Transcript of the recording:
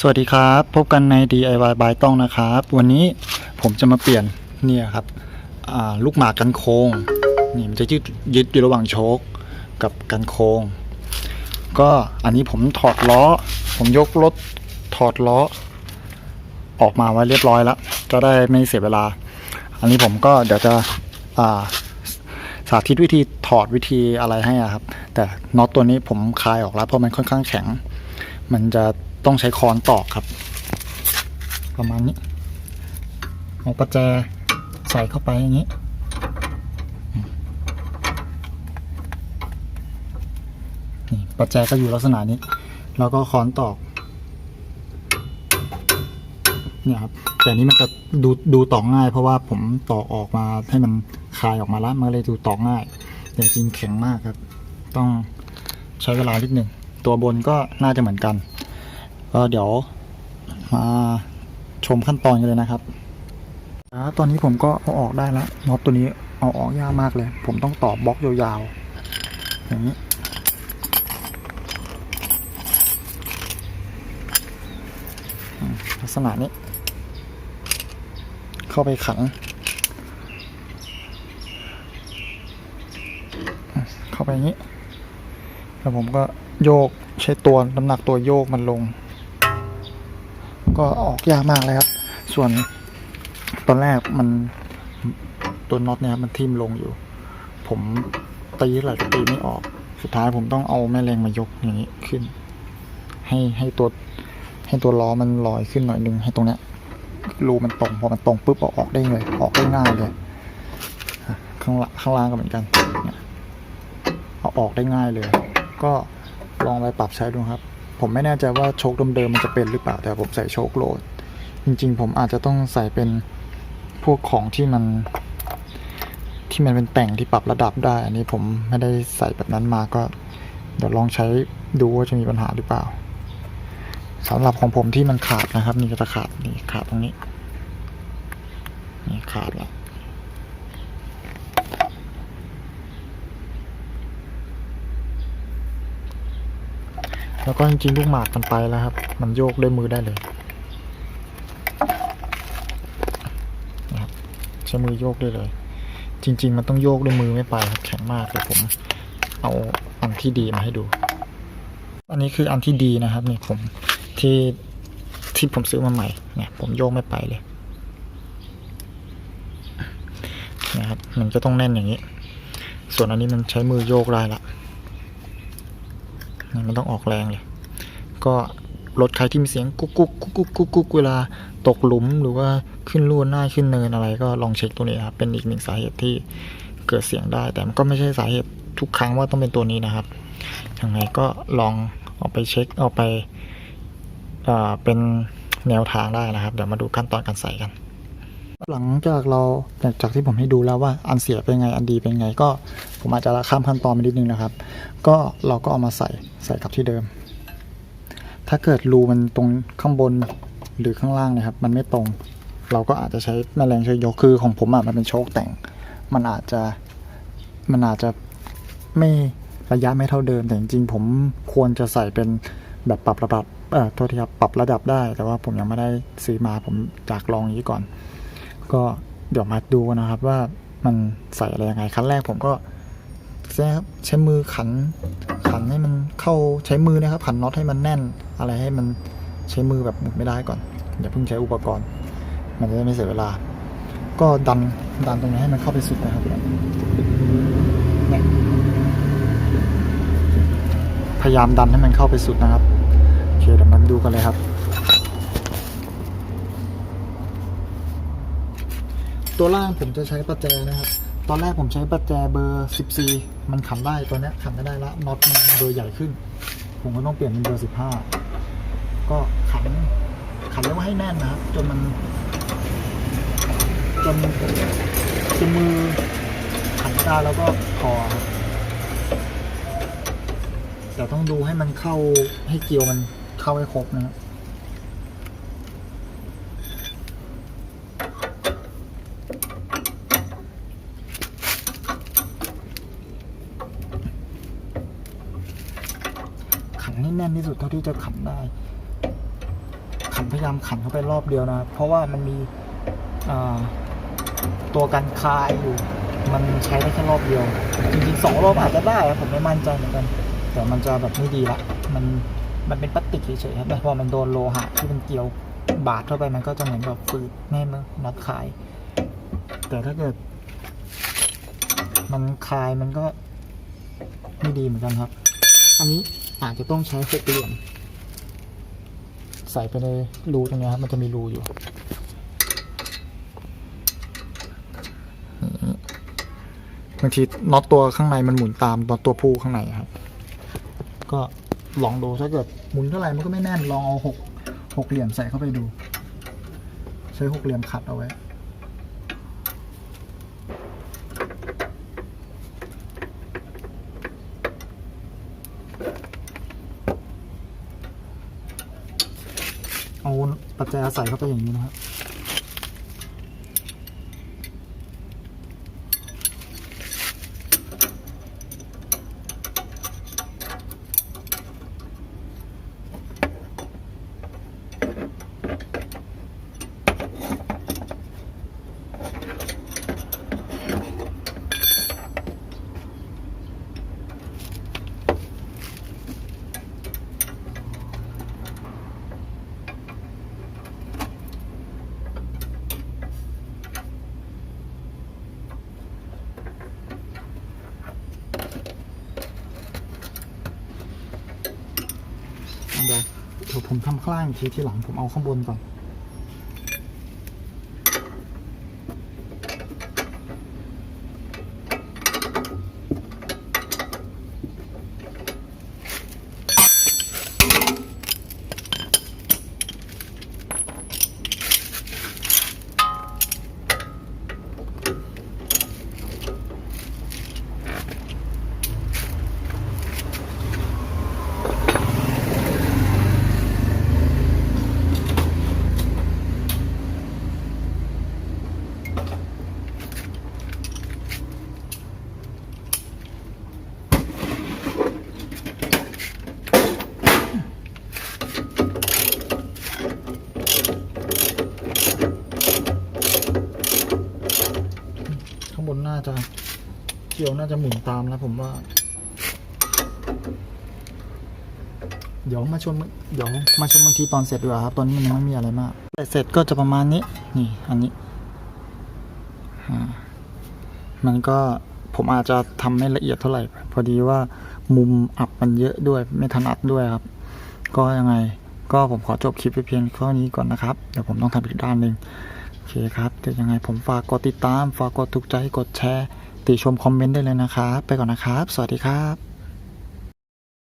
สวัสดีครับ พบกันใน DIY บายต้องนะครับ วันนี้ผมจะมาเปลี่ยนเนี่ยครับลูกหมากกันโค้งนี่มันจะยึดยึดอยู่ระหว่างโชคกับกันโค้งก็อันนี้ผมถอดล้อ ผมยกรถถอดล้อ ออกมาไว้เรียบร้อยแล้ว จะได้ไม่เสียเวลา อันนี้ผมก็เดี๋ยวจะาสาธิตวิธีถอดวิธีอะไรให้ครับ แต่น็อตตัวนี้ผมคลายออกแล้วเพราะมันค่อนข้างแข็ง มันจะ ต้องใช้ค้อนตอกครับ ประมาณนี้เอาประแจใส่เข้าไปอย่างนี้นี่ประแจก็อยู่ลักษณะนี้ แล้วก็ค้อนตอก เนี่ยครับ แต่นี้มันจะดูดูตอกง่าย เพราะว่าผมตอกออกมาให้มันคลายออกมาแล้วมันเลยดูตอกง่าย แต่จริงแข็งมากครับ ต้องใช้เวลานิดหนึ่ง ตัวบนก็น่าจะเหมือนกัน ก็เดี๋ยวมาชมขั้นตอนกันเลยนะครับตอนนี้ผมก็เอาออกได้แล้วน็อตตัวนี้เอาออกยากมากเลย ผมต้องต่อบล็อกยาวๆอย่างนี้ลักษณะนี้ เข้าไปขันเข้าไปอย่างนี้ แล้วผมก็โยกใช้ตัวน้ำหนักตัวโยกมันลง ก็ออกยากมากเลยครับ ส่วนตอนแรกมันตัวน็อตเนี่ยครับมันทิ่มลงอยู่ ผมตีเท่าไหร่ก็ตีไม่ออก สุดท้ายผมต้องเอาแม่แรงมายกอย่างนี้ขึ้น ให้ให้ตัวให้ตัวล้อมันลอยขึ้นหน่อยนึงให้ตรงเนี้ยรูมันตรงพอมันตรงปุ๊บอออกได้เลย ออกได้ง่ายเลยข้างล่างข้างล่างก็เหมือนกันเอาออกได้ง่ายเลย ก็ลองไปปรับใช้ดูครับ ผมไม่แน่ใจว่าโชคเดิมๆมันจะเป็นหรือเปล่า แต่ผมใส่โชคโหลด จริง ๆ ผมอาจจะต้องใส่เป็นพวกของที่มัน ที่มันเป็นแต่งที่ปรับระดับได้ อันนี้ผมไม่ได้ใส่แบบนั้นมาก็ เดี๋ยวลองใช้ดูว่าจะมีปัญหาหรือเปล่าสำหรับของผมที่มันขาดนะครับ นี่ก็จะขาดนี่ขาดตรงนี้ นี่ขาดแล้ว แล้วก็จริงๆลูกหมากมันไปแล้วครับ มันโยกด้วยมือได้เลยนะครับใช้มือโยกได้เลย จริง ๆ มันต้องโยกด้วยมือไม่ไปครับแข็งมากแต่ผมเอาอันที่ดีมาให้ดู อันนี้คืออันที่ดีนะครับนี่ผมที่ที่ผมซื้อมาใหม่เนี่ยผมโยกไม่ไปเลยนะครับมันก็ต้องแน่นอย่างนี้ ส่วนอันนี้มันใช้มือโยกได้ละ นี่มันต้องออกแรงเลย ก็รถใครที่มีเสียงกุ๊กกุ๊กกุ๊กกุ๊กกุ๊กกุ๊กเวลาตกหลุมหรือว่าขึ้นลู่หน้าขึ้นเนินอะไรก็ลองเช็คตัวนี้ครับเป็นอีกหนึ่งสาเหตุที่เกิดเสียงได้ แต่มันก็ไม่ใช่สาเหตุทุกครั้งว่าต้องเป็นตัวนี้นะครับยังไงก็ลองเอาไปเช็คเอาไปเป็นแนวทางได้นะครับ เดี๋ยวมาดูขั้นตอนการใส่กัน หลังจากเราจากจากที่ผมให้ดูแล้วว่าอันเสียเป็นไงอันดีเป็นไงก็ผมอาจจะข้ามขั้นตอนไปนิดนึงนะครับ ก็เราก็เอามาใส่ใส่กับที่เดิม ถ้าเกิดรูมันตรงข้างบนหรือข้างล่างนะครับ มันไม่ตรง เราก็อาจจะใช้แม่แรงช่วยยกคือของผมอะมันเป็นโชคแต่ง มันอาจจะมันอาจจะไม่ระยะไม่เท่าเดิม แต่จริงๆผมควรจะใส่เป็นแบบปรับระดับเอ่อโทษทีครับปรับระดับได้ แต่ว่าผมยังไม่ได้ซื้อมาผมจากลองอย่างนี้ก่อน ก็เดี๋ยวมาดูกันนะครับว่ามันใส่อะไรยังไงขั้นแรกผมก็ใช้ใช้มือขันขันให้มันเข้าใช้มือนะครับขันน็อตให้มันแน่น อะไรให้มันใช้มือแบบหมุนไม่ได้ก่อนอย่าเพิ่งใช้อุปกรณ์ มันจะได้ไม่เสียเวลา ก็ดันดันตรงนี้ให้มันเข้าไปสุดนะครับพยายามดันให้มันเข้าไปสุดนะครับโอเคเดี๋ยวมาดูกันเลยครับ ตัวล่างผมจะใช้ประแจนะครับ ตอนแรกผมใช้ประแจเบอร์ 14 มันขันได้ตัวนี้ขันไม่ได้ละน็อตมันเบอร์ใหญ่ขึ้น ผมก็ต้องเปลี่ยนเป็นเบอร์ 15 ก็ขันขันเรียกว่าให้แน่นนะครับ จนมัน จนจนมือขันได้แล้วก็พอครับแต่ต้องดูให้มันเข้าให้เกลียวมันเข้าให้ครบนะครับ ขันให้ แน่นที่สุดเท่าที่จะขันได้ ขันพยายามขันเข้าไปรอบเดียวนะ เพราะว่ามันมีตัวกันคายอยู่ มันใช้ได้แค่รอบเดียว จริงๆสองรอบอาจจะได้ผมไม่มั่นใจเหมือนกัน แต่มันจะแบบไม่ดีละ มันมันเป็นพลาสติกเฉยๆครับแต่พอมันโดนโลหะที่มันเกี่ยวบาดเข้าไปมันก็จะเหมือนแบบฝืดแน่นมั้งน็อตคาย แต่ถ้าเกิด มันคายมันก็ไม่ดีเหมือนกันครับ อันนี้ อาจจะต้องใช้หกเหลี่ยม ใส่ไปในรูตรงเนี้ยครับมันจะมีรูอยู่นี่บางทีน็อตตัวข้างในมันหมุนตามน็อตตัวผู้ข้างในครับ ก็ลองดูถ้าเกิดหมุนเท่าไหร่มันก็ไม่แน่นลองเอาหกหกเหลี่ยมใส่เข้าไปดู ใช้หกเหลี่ยมขัดเอาไว้ เอา ปัจจัยอาศัยเข้าไปอย่างนี้นะครับ ผมทำข้างล่างทีที่หลังผมเอาข้างบนก่อน จะเกี่ยวน่าจะหมุนตามแล้วผมว่า เดี๋ยวมาชมเดี๋ยวมาชมบางทีตอนเสร็จดีกว่าครับ ตอนนี้มันยังไม่มีอะไรมากแต่เสร็จก็จะประมาณนี้ นี่ อันนี้มันก็ผมอาจจะทำไม่ละเอียดเท่าไหร่ พอดีว่ามุมอับมันเยอะด้วยไม่ถนัดด้วยครับ ก็ยังไง ก็ผมขอจบคลิปไปเพียงเท่านี้ก่อนนะครับ เดี๋ยวผมต้องทำอีกด้านหนึ่ง อเคครับจะยวยังไงผมฝากกดติดตาม ฝากกดถูกใจ กดแชร์ ติชมคอมเมนต์ได้เลยนะครับ ไปก่อนนะครับ สวัสดีครับ